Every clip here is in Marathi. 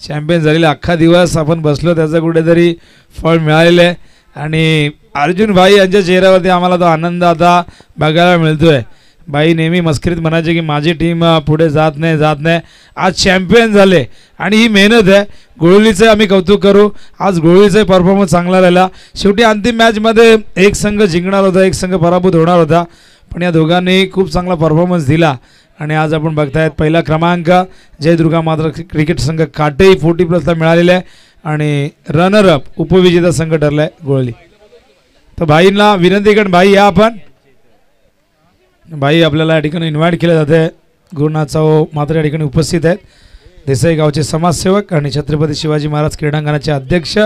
चॅम्पियन झालेला अख्खा दिवस आपण बसलो त्याचं कुठेतरी फळ मिळालेलं आहे. आणि अर्जुन भाई यांच्या चेहऱ्यावरती आम्हाला तो आनंद आता बघायला मिळतोय. बाई नेहमी मस्करीत म्हणायचे की माझी टीम पुढे जात नाही जात नाही. आज चॅम्पियन झाले. आणि ही मेहनत आहे. गोळीचं आम्ही कौतुक करू. आज गोळलीचा परफॉर्मन्स चांगला राहिला. शेवटी अंतिम मॅचमध्ये एक संघ जिंकणार होता एक संघ पराभूत होणार होता. पण या दोघांनी खूप चांगला परफॉर्मन्स दिला. आणि आज आपण बघतायत पहिला क्रमांक जय दुर्गा मात्र क्रिकेट संघ काटेही फोर्टी प्लसला मिळालेला आहे आणि रनरअप उपविजेता संघ ठरला आहे गोळली. तर भाईंना विनंती करण भाई या आपण. भाई आपल्याला या ठिकाणी इन्व्हाइट केलं जाते गुरुनाथ चाओ मात्र या ठिकाणी उपस्थित आहेत. देसाई गावचे समाजसेवक आणि छत्रपती शिवाजी महाराज क्रीडांगणाचे अध्यक्ष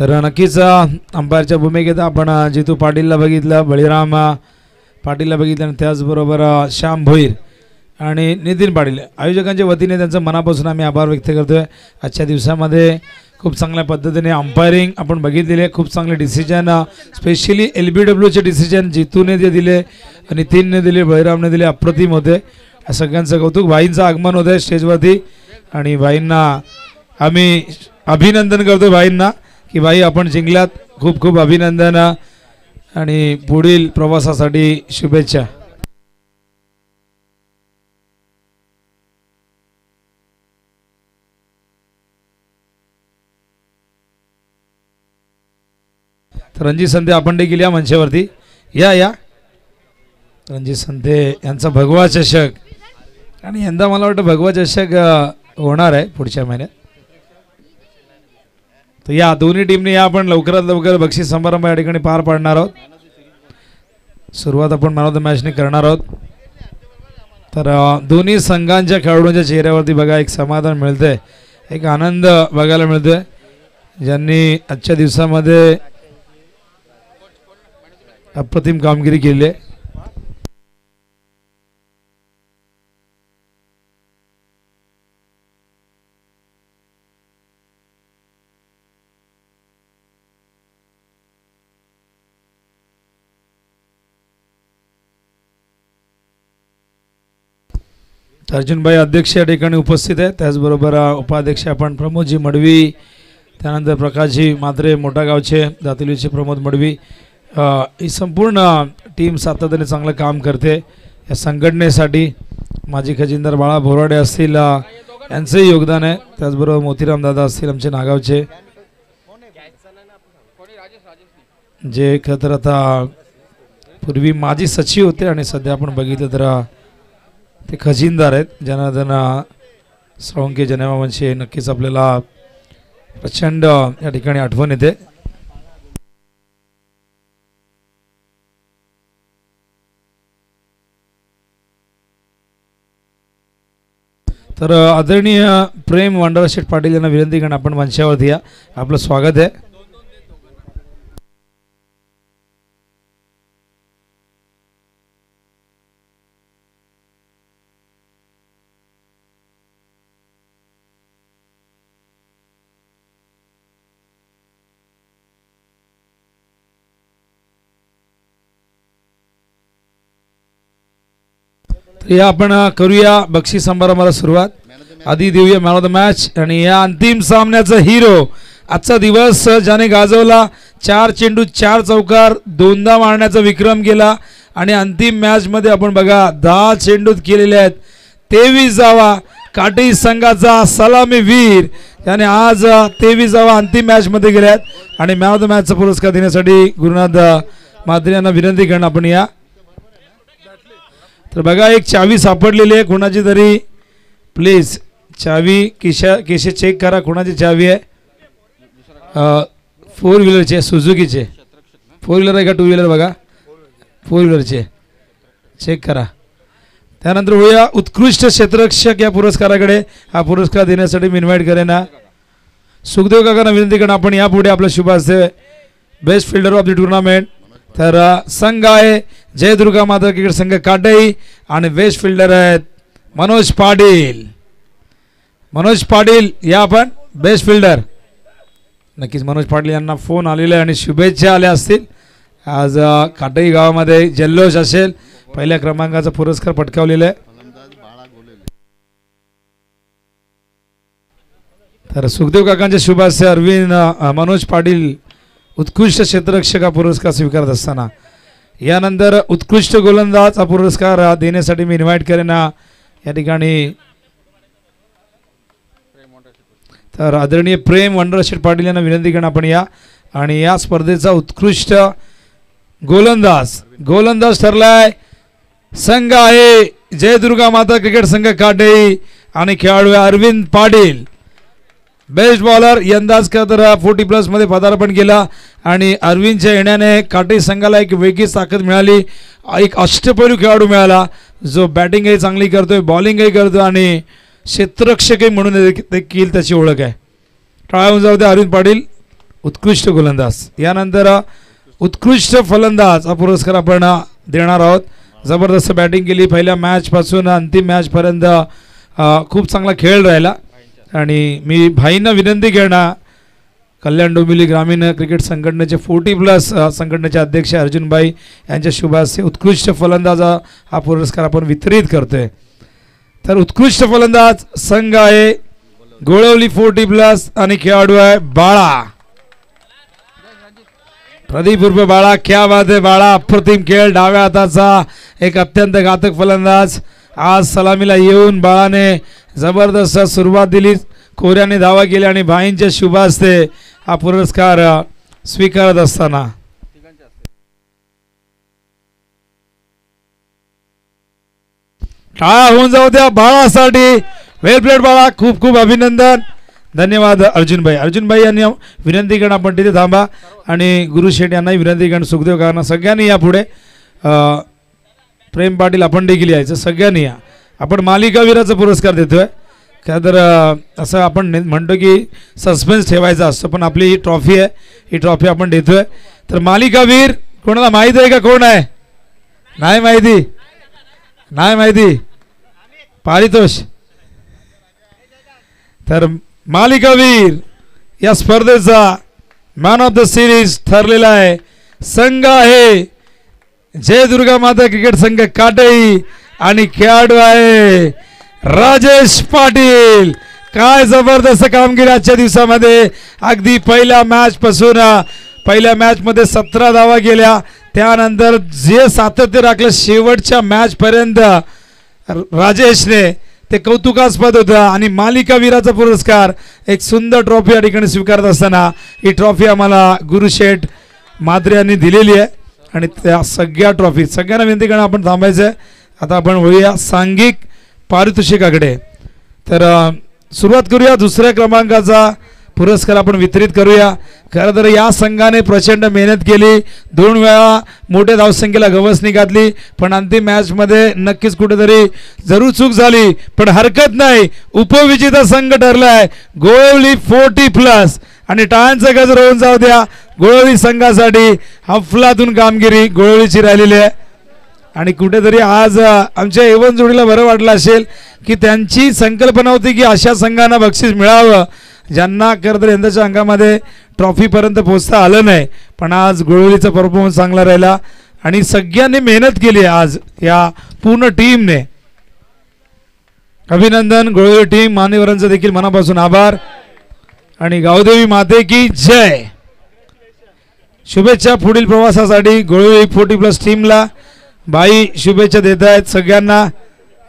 तर नक्कीच अंपायरच्या भूमिकेत आपण जितू पाटीलला बघितलं बळीराम पाटीलला बघितलं आणि त्याचबरोबर श्याम भोईर आणि नितीन पाटील. आयोजकांच्या वतीने त्यांचं मनापासून आम्ही आभार व्यक्त करतो आहे आजच्या दिवसामध्ये खूप चांगल्या पद्धतीने अंपायरिंग आपण बघितलेले खूप चांगले डिसिजन स्पेशली एल बी डब्ल्यूचे डिसिजन जितूने जे दिले नितीनने दिले बळीरामने दिले अप्रतिम होते. या सगळ्यांचं कौतुक. भाईंचं आगमन होतं स्टेजवरती. आणि भाईंना आम्ही अभिनंदन करतो भाईंना. की भाई आपण जिंकलात. खूप खूप अभिनंदन. आणि पुढील प्रवासासाठी शुभेच्छा. तर रणजित संते आपण देखील या मंचावरती. या या. रणजित संते यांचा भगवा चषक. आणि यंदा मला वाटतं भगवा चषक होणार आहे पुढच्या महिन्यात. तर या दोन्ही टीमने या आपण लवकरात लवकर बक्षीस समारंभ या ठिकाणी पार पाडणार आहोत. सुरुवात आपण मॅन ऑफ द मॅचने करणार आहोत. तर दोन्ही संघांच्या खेळाडूंच्या चेहऱ्यावरती बघा एक समाधान मिळतंय. एक आनंद बघायला मिळतोय. ज्यांनी आजच्या दिवसामध्ये अप्रतिम कामगिरी केली आहे. अर्जुनभाई अध्यक्ष या ठिकाणी उपस्थित आहेत. त्याचबरोबर उपाध्यक्ष आपण प्रमोदजी मडवी त्यानंतर प्रकाशजी मात्रे मोठा गावचे दातिलीचे प्रमोद मडवी. ही संपूर्ण टीम सातत्याने चांगलं काम करते. या संघटनेसाठी माजी खजिनदार बाळा बोराडे असतील यांचंही योगदान आहे. त्याचबरोबर मोतीराम दादा असतील आमचे नागावचे. जे खरं तर आता पूर्वी माजी सचिव होते आणि सध्या आपण बघितलं तर ते खजिनदार आहेत. जनार्दन साळुंके जनेवावंशी नक्कीच आपल्याला प्रचंड या ठिकाणी आठवण येते. तर आदरणीय प्रेम वांडरा शेठ पाटील यांना विनंती करणं आपण मंचावरती या. आपलं स्वागत आहे. तर या आपण करूया बक्षीस समारंभाला सुरुवात. आधी देऊया मॅन ऑफ द मॅच आणि या अंतिम सामन्याचा हिरो. आजचा दिवस ज्याने गाजवला चार चेंडू चार चौकार दोनदा मारण्याचा विक्रम केला. आणि अंतिम मॅचमध्ये आपण बघा दहा चेंडूत केलेले आहेत. तेवीस जावा काटी संघाचा सलामी वीर. त्याने आज तेवीस जावा अंतिम मॅचमध्ये गेल्या आहेत. आणि मॅन ऑफ द मॅचचा पुरस्कार देण्यासाठी गुरुनाथ अ, यांना विनंती करणं आपण या तर बघा एक चावी सापडलेली आहे कुणाची तरी. प्लीज चावी किशा किशे चेक करा कुणाची चावी आहे. फोर व्हीलरची आहे सुझुकीचे फोर व्हीलर आहे का टू व्हीलर बघा. फोर व्हीलरची चेक करा. त्यानंतर होऊया उत्कृष्ट क्षेत्ररक्षक या पुरस्काराकडे. हा पुरस्कार देण्यासाठी मी इन्व्हाइट करेन सुखदेव काकांना विनंती करणं आपण यापुढे आपलं शुभ असते best fielder of the tournament तर संघ आहे. जयदुर्गा माता क्रिकेट संघ काटई आणि बेस्ट फिल्डर आहेत मनोज पाटील. मनोज पाटील या आपण बेस्ट फिल्डर. नक्कीच मनोज पाटील यांना फोन आलेला आहे आणि शुभेच्छा आल्या असतील. आज काटई गावामध्ये जल्लोष असेल. पहिल्या क्रमांकाचा पुरस्कार पटकावलेला आहे. तर सुखदेव काकांचे शुभास्य अरविंद मनोज पाटील उत्कृष्ट क्षेत्ररक्षक हा पुरस्कार स्वीकारत असताना यानंतर उत्कृष्ट गोलंदाज हा पुरस्कार देण्यासाठी मी इन्व्हाइट करेन. या ठिकाणी तर आदरणीय प्रेम वंडरशेठ पाटील यांना विनंती करणं आपण या. आणि या स्पर्धेचा उत्कृष्ट गोलंदाज गोलंदाज ठरलाय. संघ आहे जय दुर्गा माता क्रिकेट संघ काटेई आणि खेळाडू अरविंद पाटील. बेस्ट बॉलर यंदाच का तर फोर्टी प्लसमध्ये पदार्पण केला. आणि अरविंदच्या येण्याने काटे संघाला एक वेगळीच ताकद मिळाली. एक अष्टपैलू खेळाडू मिळाला. जो बॅटिंगही चांगली करतोय बॉलिंगही करतो आणि क्षेत्ररक्षकही म्हणून देखील त्याची ओळख आहे. टाळा जाऊ दे अरविंद पाटील. उत्कृष्ट गोलंदाज. यानंतर उत्कृष्ट फलंदाज हा पुरस्कार आपण देणार आहोत. जबरदस्त बॅटिंग केली. पहिल्या मॅचपासून अंतिम मॅचपर्यंत खूप चांगला खेळ राहिला. आणि मी भाईंना विनंती करणार कल्याण डोंबिवली ग्रामीण क्रिकेट संघटनेचे फोर्टी प्लस संघटनेचे अध्यक्ष अर्जुनभाई यांच्या शुभास्ते उत्कृष्ट फलंदाज हा हा पुरस्कार आपण वितरित करतोय. तर उत्कृष्ट फलंदाज संघ आहे गोळवली फोर्टी प्लस आणि खेळाडू आहे बाळा. प्रदीप उर्फ बाळा क्या बात आहे बाळा. अप्रतिम खेळ डाव्या हाताचा एक अत्यंत घातक फलंदाज. आज सलामीला येऊन बाळाने जबरदस्त सुरुवात दिली. कोऱ्याने धावा केली आणि भाईंच्या शुभास्ते हा पुरस्कार स्वीकारत असताना. टाळा होऊन जाऊ द्या बाळासाठी. वेल प्लेट बाळा. खूप खूप अभिनंदन. धन्यवाद अर्जुनभाई अर्जुनभाई यांनी विनंती करणं आपण तिथे थांबा. आणि गुरु शेठ यांनाही विनंती करणं सुखदेव कारण सगळ्यांनी या पुढे प्रेम पाटील आपण देखील यायचं. सगळ्यांनी या. आपण मालिकावीराचा पुरस्कार देतोय. का तर असं आपण म्हणतो की सस्पेन्स ठेवायचा असतो पण आपली ही ट्रॉफी आहे. ही ट्रॉफी आपण देतोय. तर मालिकावीर कोणाला माहीत आहे का कोण आहे? नाही माहिती? नाही माहिती? पारितोष. तर मालिकावीर या स्पर्धेचा मॅन ऑफ द सिरीज ठरलेला आहे. संघ आहे. जय दुर्गा माता क्रिकेट संघ काटई. आणि खेळाडू आहे राजेश पाटील. काय जबरदस्त कामगिरी आजच्या दिवसामध्ये. अगदी पहिल्या मॅच पासून पहिल्या मॅच मध्ये सतरा धावा गेल्या. त्यानंतर जे सातत्य राखलं शेवटच्या मॅच पर्यंत राजेशने ते कौतुकास्पद होतं. आणि मालिकावीराचा पुरस्कार एक सुंदर ट्रॉफी या ठिकाणी स्वीकारत असताना ही ट्रॉफी आम्हाला गुरुशेठ मात्रे यांनी दिलेली आहे. आणि त्या सगळ्या ट्रॉफी सगळ्यांना विनंती करणं आपण थांबायचं आहे आता आपण वळूया सांघिक पारितोषिकाकडे. तर सुरुवात करूया. दुसऱ्या क्रमांकाचा पुरस्कार आपण वितरित करूया. खरं तर या संघाने प्रचंड मेहनत केली. दोन वेळा मोठ्या धावसंख्येला गवसणी घातली. पण अंतिम मॅचमध्ये नक्कीच कुठेतरी जरूर चूक झाली. पण हरकत नाही. उपविजेता संघ ठरलाय. Golavali forty plus. आणि टाळ्यांचा गजर होऊन जाऊ द्या. गोळवली संघासाठी हफलातून कामगिरी गोळवलीची राहिलेली आहे. आणि कुठेतरी आज आमच्या एवन जोडीला बरं वाटलं असेल की त्यांची संकल्पना होती की अशा संघांना बक्षीस मिळावं ज्यांना खरं तर यंदाच्या अंगामध्ये ट्रॉफीपर्यंत पोहोचता आलं नाही. पण आज गोळवलीचा परफॉर्मन्स चांगला राहिला आणि सगळ्यांनी मेहनत केली आज या पूर्ण टीमने. अभिनंदन गोळवली टीम मान्यवरांचं देखील मनापासून आभार. आणि गावदेवी माते की जय. शुभेच्छा पुढील प्रवासासाठी गोळवली फोर्टी प्लस टीमला. भाई शुभेच्छा देत आहेत सगळ्यांना.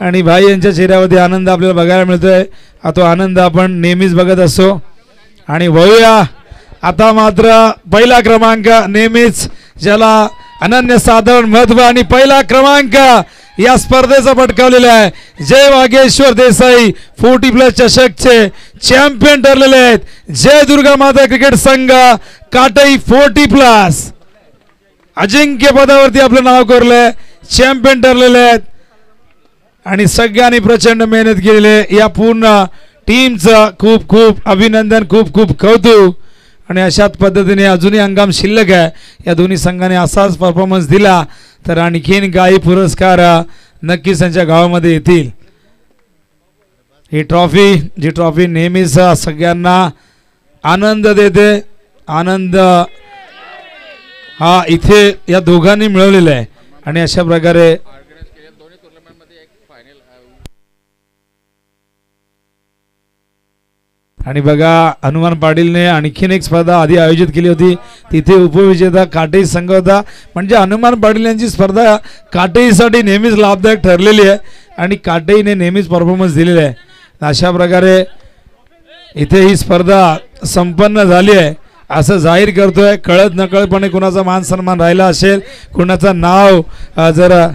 आणि भाई यांच्या चेहऱ्यावरती आनंद आपल्याला बघायला मिळतोय. हा तो आनंद आपण नेहमीच बघत असतो. आणि वळूया. आता मात्र पहिला क्रमांक नेहमीच ज्याला अनन्यसाधारण महत्त्व आणि पहिला क्रमांक या स्पर्धेचा पटकावलेला आहे. जय वागेश्वर देसाई फोर्टी प्लस चषकचे चॅम्पियन ठरलेले आहेत. जय दुर्गा माता क्रिकेट संघ काटई फोर्टी प्लस. अजिंक्य पदावरती आपलं नाव कोरलंय. चॅम्पियन ठरलेले आहेत. आणि सगळ्यांनी प्रचंड मेहनत केलेली आहे. या पूर्ण टीमचं खूप खूप अभिनंदन खूप खूप कौतुक. आणि अशाच पद्धतीने अजूनही हंगाम शिल्लक आहे. या दोन्ही संघाने असाच परफॉर्मन्स दिला तर आणखीन काही पुरस्कार नक्कीच त्यांच्या गावामध्ये येतील. ही ट्रॉफी जी ट्रॉफी नेहमीच सगळ्यांना आनंद देते. आनंद हा इथे या दोघांनी मिळवलेला आहे. आणि अशा प्रकारे आणि बघा हनुमान पाटीलने आणखीन एक स्पर्धा आधी आयोजित केली होती. तिथे उपविजेता काटेई संघ होता. म्हणजे हनुमान पाटील यांची स्पर्धा काटेईसाठी नेहमीच लाभदायक ठरलेली आहे आणि काटेईने नेहमीच परफॉर्मन्स दिलेला आहे. अशा प्रकारे इथे ही स्पर्धा संपन्न झाली आहे. असं जाहीर करतोय. कळत नकळतपणे कुणाचा मान सन्मान राहिला असेल कुणाचं नाव जरा जर